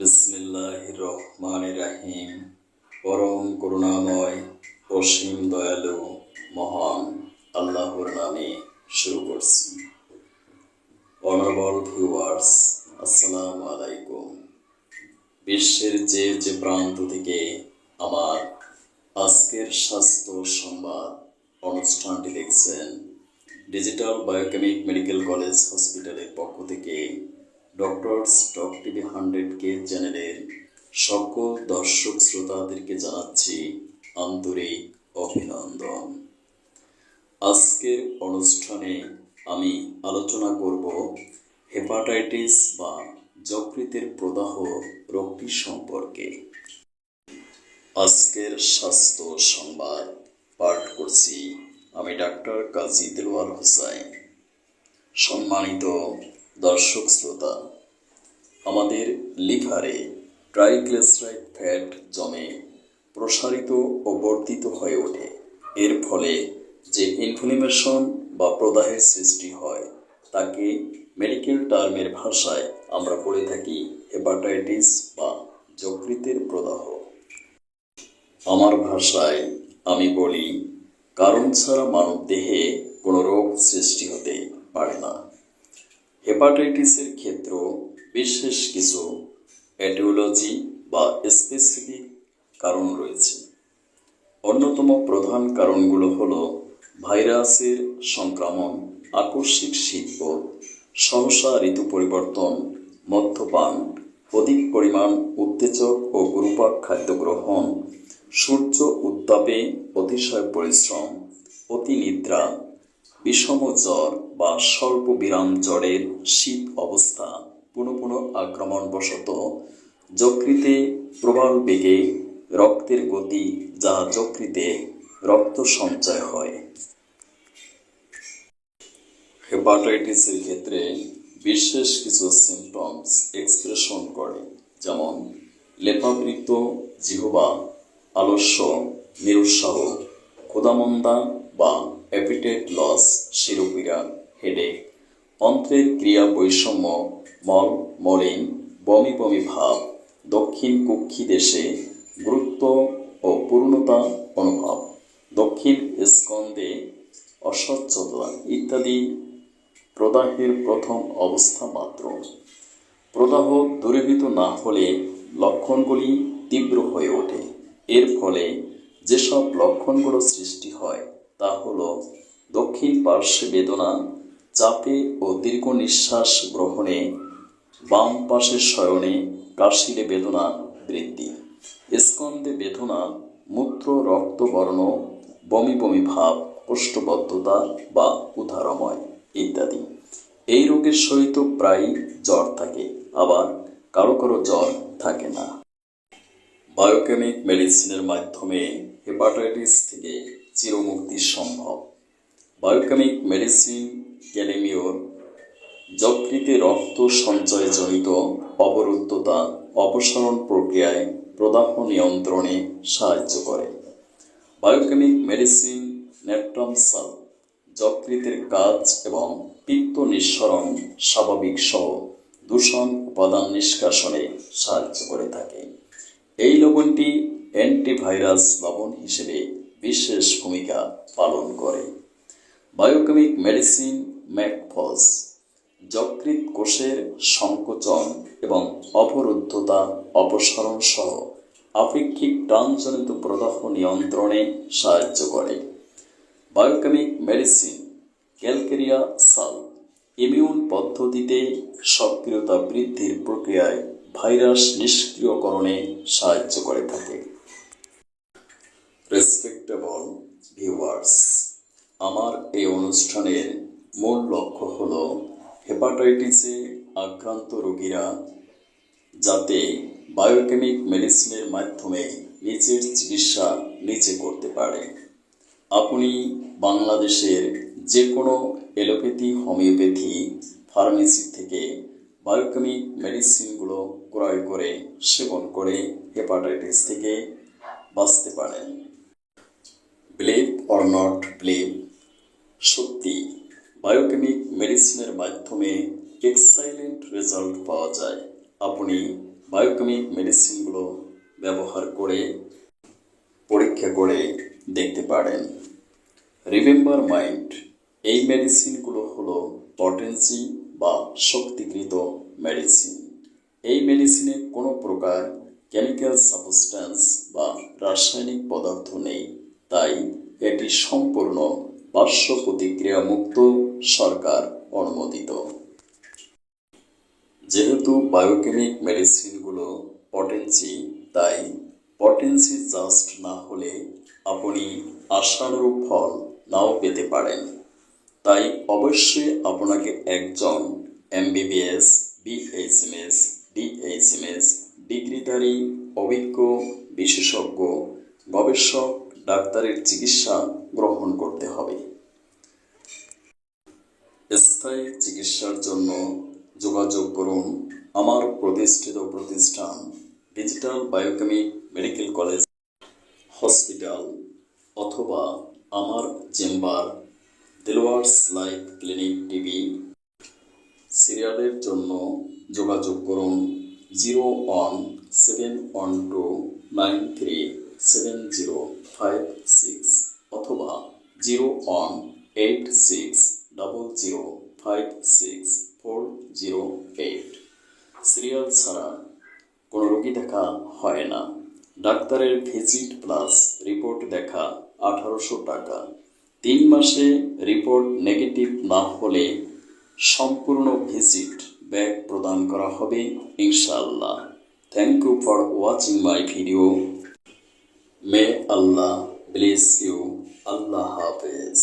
বিসমিল্লাহ রহমান রাহিম। পরম করুণাময়, অসীম দয়ালু, মহান, আল্লাহর নামে শুরু করছি। অনারেবল ভিউয়ার্স আসসালামু আলাইকুম। বিশ্বের যে যে প্রান্ত থেকে আমার আজকের স্বাস্থ্য সংবাদ অনুষ্ঠানটি দেখছেন, ডিজিটাল বায়োকেমিক মেডিকেল কলেজ হসপিটালের পক্ষ থেকে ডক্টরস টক টিভি হান্ড্রেড কে চ্যানেলের সকল দর্শক শ্রোতাদেরকে জানাচ্ছি আন্তরিক অভিনন্দন। আজকের অনুষ্ঠানে আমি আলোচনা করব হেপাটাইটিস বা যকৃতের প্রদাহ রোগটি সম্পর্কে। আজকের স্বাস্থ্য সংবাদ পাঠ করছি আমি ডাক্তার কাজী দেলোয়ার হোসাইন। সম্মানিত দর্শক শ্রোতা, আমাদের লিভারে ট্রাইগ্লিসারাইড ফ্যাট জমে প্রসারিত ও বর্ধিত হয়ে ওঠে। এর ফলে যে ইনফ্লামেশন বা প্রদাহের সৃষ্টি হয়, তাকে মেডিকেল টার্মের ভাষায় আমরা বলে থাকি হেপাটাইটিস বা যকৃতের প্রদাহ। আমার ভাষায় আমি বলি, কারণ ছাড়া মানব দেহে কোনো রোগ সৃষ্টি হতে পারে না। হেপাটাইটিসের ক্ষেত্র বিশেষ কিছু এটিওলজি বা স্পেসিফিক কারণ রয়েছে। অন্যতম প্রধান কারণগুলো হলো ভাইরাসের সংক্রমণ, আকস্মিক শীতবোধ সহসা ঋতু পরিবর্তন, মদ্যপান, অধিক পরিমাণ উত্তেজক ও গুরুপাক খাদ্য গ্রহণ, সূর্য উত্তাপে অতিশয় পরিশ্রম অতি নিদ্রা বিষম জ্বর বা স্বল্প বিরাম জ্বরের শীত অবস্থা, পুনঃ পুনঃ আক্রমণবশত যকৃতে প্রবল বেগে রক্তের গতি যা যকৃতে রক্ত সঞ্চয় হয়। হেপাটাইটিসের ক্ষেত্রে বিশেষ কিছু সিমটমস এক্সপ্রেশন করে, যেমন লেপাবৃত জিহবা, আলস্য, নিরুৎসাহ ক্ষুদামন্দা বা অ্যাপিটেট লস শিরোপীড়া হেডেক অন্ত্রের ক্রিয়া বৈষম্য, মল, মলিন, বমি বমি ভাব, দক্ষিণ কুক্ষি দেশে গুরুত্ব ও পূর্ণতা অনুভব, দক্ষিণ স্কন্দে অস্বচ্ছতা ইত্যাদি প্রদাহের প্রথম অবস্থা মাত্র। প্রদাহ দূরীভূত না হলে লক্ষণগুলি তীব্র হয়ে ওঠে। এর ফলে যেসব লক্ষণগুলো সৃষ্টি হয় তা হলো দক্ষিণ পার্শ্বে বেদনা, চাপে ও দীর্ঘ নিঃশ্বাস গ্রহণে, বাম পাশে শয়নে কাশিলে বেদনা বৃদ্ধি। স্কন্দে বেদনা, মূত্র, রক্তবর্ণ, বমি বমি ভাব কোষ্ঠবদ্ধতা বা উদারময় ইত্যাদি। এই রোগের সহিত প্রায় জ্বর থাকে, আবার কারও কারও জ্বর থাকে না। বায়োকেমিক মেডিসিনের মাধ্যমে হেপাটাইটিস থেকে চিরমুক্তি সম্ভব। বায়োকেমিক মেডিসিন, ক্যালেমিওর, যকৃতে রক্ত সঞ্চয়জনিত অবরুদ্ধতা অপসারণ প্রক্রিয়ায় প্রদাহ নিয়ন্ত্রণে সাহায্য করে। বায়োকেমিক মেডিসিন নেট্রামসাল যকৃতের কাজ এবং পিত্ত নিঃসরণ স্বাভাবিক সহ দূষণ উপাদান নিষ্কাশনে সাহায্য করে থাকে। এই লবণটি অ্যান্টিভাইরাস লবণ হিসেবে বিশেষ ভূমিকা পালন করে। বায়োকেমিক মেডিসিন ম্যাকফলস যকৃত কোষের সংকোচন এবং অবরুদ্ধতা অপসারণ সহ আপেক্ষিক টানজনিত প্রদাহ নিয়ন্ত্রণে সাহায্য করে। বায়োকেমিক মেডিসিন ক্যালকেরিয়া সাল ইমিউন পদ্ধতিতে সক্রিয়তা বৃদ্ধির প্রক্রিয়ায় ভাইরাস নিষ্ক্রিয়করণে সাহায্য করে থাকে। রেসপেক্টেবল ভিউয়ার্স আমার এই অনুষ্ঠানের মূল লক্ষ্য হল হেপাটাইটিসে আক্রান্ত রোগীরা যাতে বায়োকেমিক মেডিসিনের মাধ্যমে নিজের চিকিৎসা নিজে করতে পারে। আপনি বাংলাদেশের যে কোনো এলোপ্যাথি হোমিওপ্যাথি ফার্মেসি থেকে বায়োকেমিক মেডিসিনগুলো ক্রয় করে সেবন করে হেপাটাইটিস থেকে বাঁচতে পারেন। এক্সাইলেন্ট রেজাল্ট পাওয়া যায়। আপনি বায়োকেমিক মেডিসিনগুলো ব্যবহার করে পরীক্ষা করে দেখতে পারেন। রিমেম্বার মাইন্ড এই মেডিসিনগুলো হলো পটেন্সি বা শক্তিকৃত মেডিসিন এই মেডিসিনে কোনো প্রকার কেমিক্যাল সাবস্ট্যান্স বা রাসায়নিক পদার্থ নেই। তাই এটি সম্পূর্ণ পার্শ্ব প্রতিক্রিয়া মুক্ত সরকার অনুমোদিত। যেহেতু বায়োকেমিক মেডিসিনগুলো পটেন্সি তাই পটেন্সি জাস্ট না হলে আপনি আশানুরূপ ফল নাও পেতে পারেন। তাই অবশ্যই আপনাকে একজন এমবিবিএস বিএইচএমএস ডিএইচএমএস ডিগ্রিধারী, অভিজ্ঞ, বিশেষজ্ঞ, গবেষক, ডাক্তারের চিকিৎসা গ্রহণ করতে হবে। স্থায়ী চিকিৎসার জন্য যোগাযোগ করুন আমার প্রতিষ্ঠিত প্রতিষ্ঠান digital biochemic medical college hospital অথবা আমার চেম্বার দেলোয়ার্স লাইফ ক্লিনিক টিভি সিরিয়ালের জন্য যোগাযোগ করুন zero one seven one two nine three seven zero five six অথবা zero one eight six double zero five six. Zero eight. Serial ছাড়া কোনো রোগী দেখা হয় না। ডাক্তারের ভিজিট প্লাস রিপোর্ট দেখা আঠারোশো টাকা। তিন মাসে রিপোর্ট নেগেটিভ না হলে সম্পূর্ণ ভিজিট ব্যাগ প্রদান করা হবে ইনশাআল্লাহ। Thank you for watching my video may Allah bless you Allah হাফেজ।